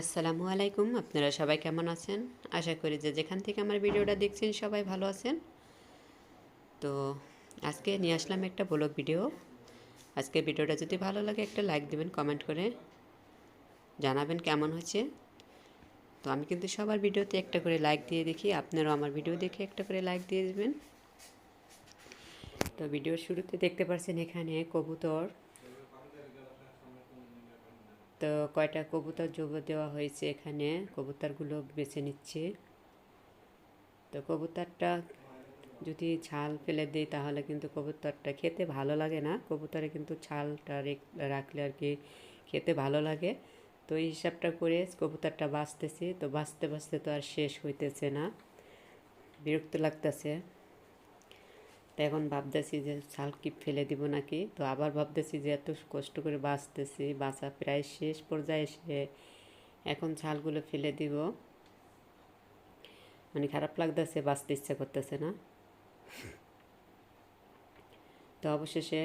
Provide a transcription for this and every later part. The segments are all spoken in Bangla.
আসসালামু আলাইকুম, আপনারা সবাই কেমন আছেন? আশা করি যে যেখান থেকে আমার ভিডিওটা দেখছেন সবাই ভালো আছেন। তো আজকে নিয়ে আসলাম একটা ব্লগ ভিডিও। আজকে ভিডিওটা যদি ভালো লাগে একটা লাইক দেবেন, কমেন্ট করে জানাবেন কেমন হচ্ছে তো আমি কিন্তু সবার ভিডিওতে একটা করে লাইক দিয়ে দেখি, আপনারাও আমার ভিডিও দেখে একটা করে লাইক দিয়ে দেবেন। তো ভিডিওর শুরুতে দেখতে পাচ্ছেন এখানে কবুতর। তো কয়টা কবুতর যোগ দেওয়া হয়েছে এখানে? কবুতরগুলো বেছে নিচ্ছে। তো কবুতরটা যদি ছাল ফেলে দিই তাহলে কিন্তু কবুতরটা খেতে ভালো লাগে না। কবুতরে কিন্তু ছালটা রাখলে আর কি খেতে ভালো লাগে। তো এই হিসাবটা করে কবুতরটা বাঁচতেছি। তো বাঁচতে বাঁচতে তো আর শেষ হইতেছে না। বিরক্ত লাগতেছে। তো এখন ভাবতেছি যে ছাল কি ফেলে দিব নাকি? তো আবার ভাবতেছি যে এত কষ্ট করে বাঁচতেছি, বাঁচা প্রায় শেষ পর্যায়ে এসে এখন ছালগুলো ফেলে দিব। মানে খারাপ লাগতেছে, বাঁচতে ইচ্ছা করতেছে না। তো অবশেষে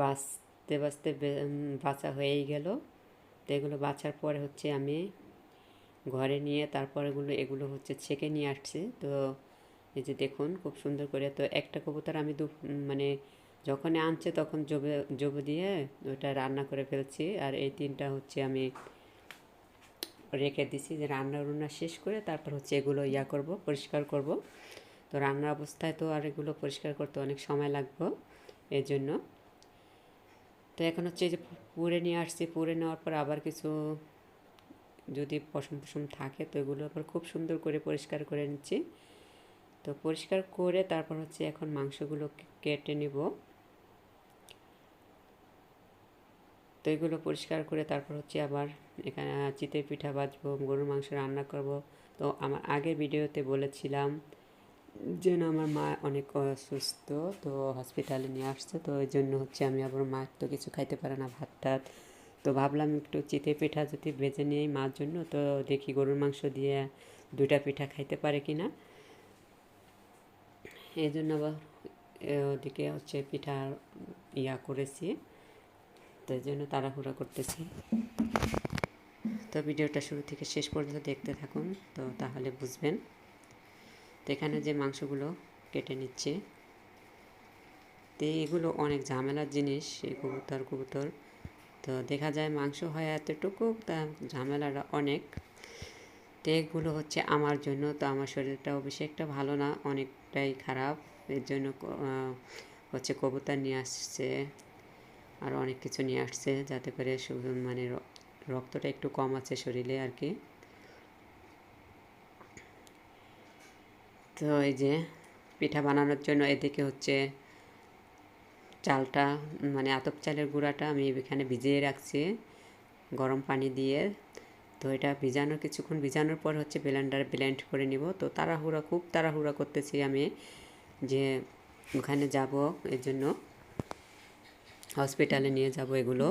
বাঁচতে বাঁচতে বাঁচা হয়েই গেল। তো এগুলো বাঁচার পরে হচ্ছে আমি ঘরে নিয়ে তারপর এগুলো এগুলো হচ্ছে ছেঁকে নিয়ে আসছি। তো এই যে দেখুন, খুব সুন্দর করে। তো একটা কবুতর আমি দু মানে যখন আনছে তখন জবে জবে দিয়ে ওটা রান্না করে ফেলছি। আর এই তিনটা হচ্ছে আমি রেখে দিছি যে রান্না রুন্না শেষ করে তারপর হচ্ছে এগুলো ইয়া করব, পরিষ্কার করব। তো রান্নার অবস্থায় তো আর এগুলো পরিষ্কার করতে অনেক সময় লাগবে এর জন্য তো এখন হচ্ছে যে পুড়ে নিয়ে আসছি। পুড়ে নেওয়ার পর আবার কিছু যদি পশম পশম থাকে তো এগুলো আবার খুব সুন্দর করে পরিষ্কার করে নিচ্ছি। তো পরিষ্কার করে তারপর হচ্ছে এখন মাংসগুলো কেটে নেব। তো এগুলো পরিষ্কার করে তারপর হচ্ছে আবার এখানে চিতে পিঠা বাজবো গরুর মাংস রান্না করব। তো আমার আগের ভিডিওতে বলেছিলাম যেন আমার মা অনেক অসুস্থ, তো হসপিটালে নিয়ে আসছে। তো ওই জন্য হচ্ছে আমি আবার মা তো কিছু খাইতে পারে না ভাত টাত। তো ভাবলাম একটু চিতে পিঠা যদি বেজে নিই মার জন্য, তো দেখি গরুর মাংস দিয়ে দুইটা পিঠা খাইতে পারে কি না এই জন্য আবার ওদিকে হচ্ছে পিঠা ইয়া করেছি। তো এই জন্য তাড়াহুড়া করতেছি। তো ভিডিওটা শুরু থেকে শেষ পর্যন্ত দেখতে থাকুন, তো তাহলে বুঝবেন। তো এখানে যে মাংসগুলো কেটে নিচ্ছে, তো এগুলো অনেক ঝামেলার জিনিস, এই কবুতর কবুতর। তো দেখা যায় মাংস হয় এতটুকু, তা ঝামেলাটা অনেক। তো এগুলো হচ্ছে আমার জন্য, তো আমার শরীরটাও বেশি একটা ভালো না অনেকটাই খারাপ। এর জন্য হচ্ছে কবুতর নিয়ে আসছে আর অনেক কিছু নিয়ে আসছে যাতে করে মানে রক্তটা একটু কম আছে শরীরে আর কি তো এই যে পিঠা বানানোর জন্য এদিকে হচ্ছে চালটা মানে আতপ চালের গুঁড়াটা আমি এখানে ভিজিয়ে রাখছি। গরম পানি দিয়ে তো এটা ভিজানোর কিছুক্ষণ, ভিজানোর পর হচ্ছে ব্লেন্ডার ব্লেন্ড করে নিব। তো তাড়াহুড়া, খুব তাড়াহুড়া করতেছি আমি যে ওখানে যাব এর জন্য হসপিটালে নিয়ে যাব এগুলো।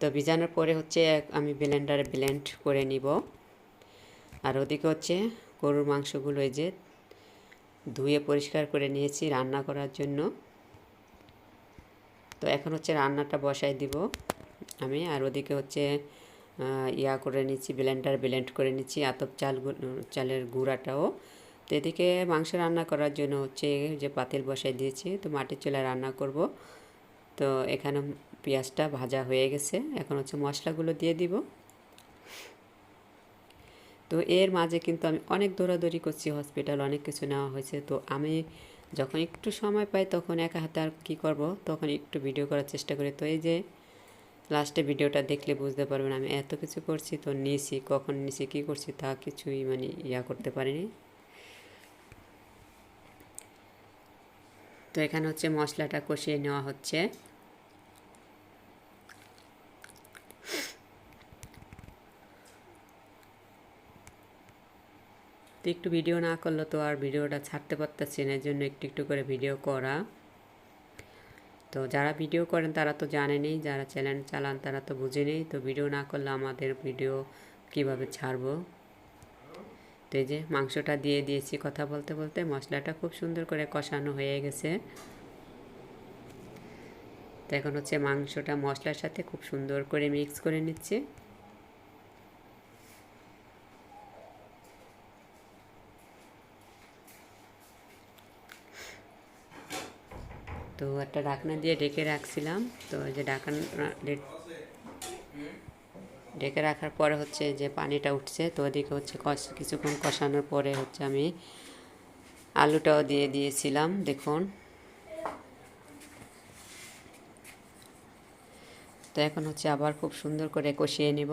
তো ভিজানোর পরে হচ্ছে আমি ব্লেন্ডারে ব্লেন্ড করে নিব। আর ওদিকে হচ্ছে গরুর মাংসগুলো এই যে ধুয়ে পরিষ্কার করে নিয়েছি রান্না করার জন্য। তো এখন হচ্ছে রান্নাটা বসাই দিব আমি। আর ওদিকে হচ্ছে ইয়া করে নিচ্ছি ব্লেন্ডার ব্লেন্ড করে নিচ্ছি, আতপ চাল চালের গুঁড়াটাও। তো এদিকে মাংস রান্না করার জন্য হচ্ছে যে পাতিল বসাই দিয়েছি, তো মাটির চুলায় রান্না করব। তো এখানে পেঁয়াজটা ভাজা হয়ে গেছে, এখন হচ্ছে মশলাগুলো দিয়ে দিব। তো এর মাঝে কিন্তু আমি অনেক দৌড়াদৌড়ি করছি হসপিটাল অনেক কিছু নেওয়া হয়েছে। তো আমি যখন একটু সময় পাই তখন একা হাতে আর কী করব, তখন একটু ভিডিও করার চেষ্টা করি। তো এই যে লাস্টে ভিডিওটা দেখলে বুঝতে পারবেন আমি এত কিছু করছি, তো নিয়েছি কখন নিয়েছি কী করছি তা কিছুই মানে ইয়া করতে পারিনি। তো এখানে হচ্ছে মশলাটা কষিয়ে নেওয়া হচ্ছে। তো একটু ভিডিও না করলে তো আর ভিডিওটা ছাড়তে পারতেছি না এর জন্য একটু একটু করে ভিডিও করা। তো যারা ভিডিও করেন তারা তো জানেনই, যারা চ্যানেল চালান তারা তো বুঝেনি তো ভিডিও না করলে আমাদের ভিডিও কীভাবে ছাড়বো? তো এই যে মাংসটা দিয়ে দিয়েছি কথা বলতে বলতে, মশলাটা খুব সুন্দর করে কষানো হয়ে গেছে। তো এখন হচ্ছে মাংসটা মশলার সাথে খুব সুন্দর করে মিক্স করে নিচ্ছে। তো একটা ডাকনা দিয়ে ডেকে রাখছিলাম। তো যে ঢাকনা ঢেকে রাখার পরে হচ্ছে যে পানিটা উঠছে, তো ওদিকে হচ্ছে কষ কিছুক্ষণ কষানোর পরে হচ্ছে আমি আলুটাও দিয়ে দিয়েছিলাম, দেখুন। তো এখন হচ্ছে আবার খুব সুন্দর করে কষিয়ে নিব।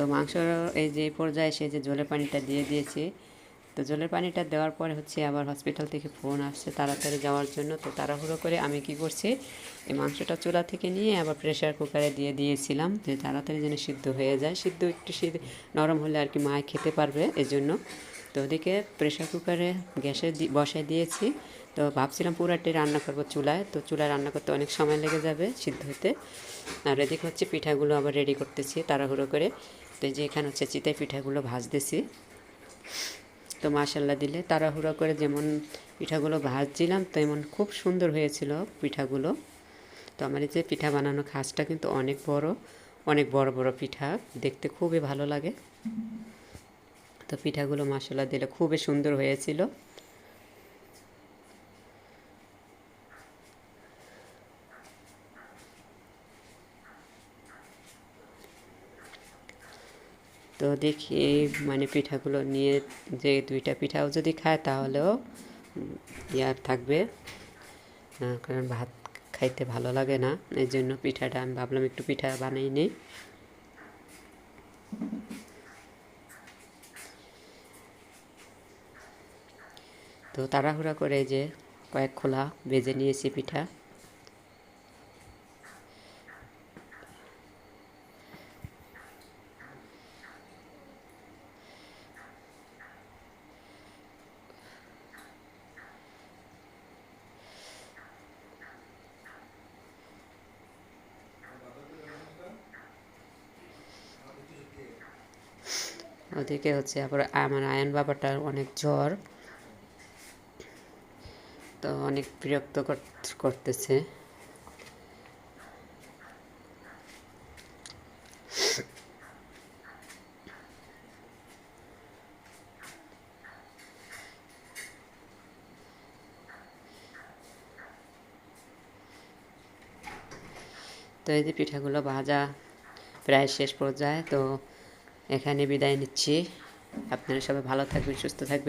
তো মাংস এই যে পর্যায়ে এসে যে জলের পানিটা দিয়ে দিয়েছি, তো জলের পানিটা দেওয়ার পরে হচ্ছে আবার হসপিটাল থেকে ফোন আসছে তাড়াতাড়ি যাওয়ার জন্য। তো তাড়াহুড়ো করে আমি কি করছি, এই মাংসটা চুলা থেকে নিয়ে আবার প্রেশার কুকারে দিয়ে দিয়েছিলাম যে তাড়াতাড়ি যেন সিদ্ধ হয়ে যায়। সিদ্ধ একটু সিদ্ধ, নরম হলে আর কি মায় খেতে পারবে এজন্য। তো ওদিকে প্রেশার কুকারে গ্যাসে বসায় দিয়েছি। তো ভাবছিলাম পুরাটি রান্না করব চুলায়। তো চুলায় রান্না করতে অনেক সময় লেগে যাবে সিদ্ধ হতে। আর এদিকে হচ্ছে পিঠাগুলো আবার রেডি করতেছি তাড়াহুড়ো করে। তো যে এখানে হচ্ছে চিতাই পিঠাগুলো ভাজতেছি। তো মাসাল্লা দিলে তাড়াহুড়া করে যেমন পিঠাগুলো ভাজছিলাম, তেমন খুব সুন্দর হয়েছিল পিঠাগুলো। তো আমার এই যে পিঠা বানানো খাসটা কিন্তু অনেক বড় অনেক বড় বড় পিঠা, দেখতে খুবই ভালো লাগে। তো পিঠাগুলো মশলা দিলে খুবই সুন্দর হয়েছিল। দেখি মানে পিঠাগুলো নিয়ে যে দুইটা পিঠাও যদি খায় তাহলেও ইয়ার থাকবে। কারণ ভাত খাইতে ভালো লাগে না এই জন্য পিঠাটা আমি ভাবলাম একটু পিঠা বানাই নিই। তো তাড়াহুড়া করে যে কয়েক খোলা বেজে নিয়েছি পিঠা। ওদিকে হচ্ছে আবার আমার আয়ন বাবাটার অনেক জ্বর। তো অনেক বিরক্ত করতেছে। তো এই যে পিঠাগুলো ভাজা প্রায় শেষ পর্যায়ে, তো এখানে বিদায় নিচ্ছি। আপনারা সবাই ভালো থাকবেন সুস্থ থাকবেন।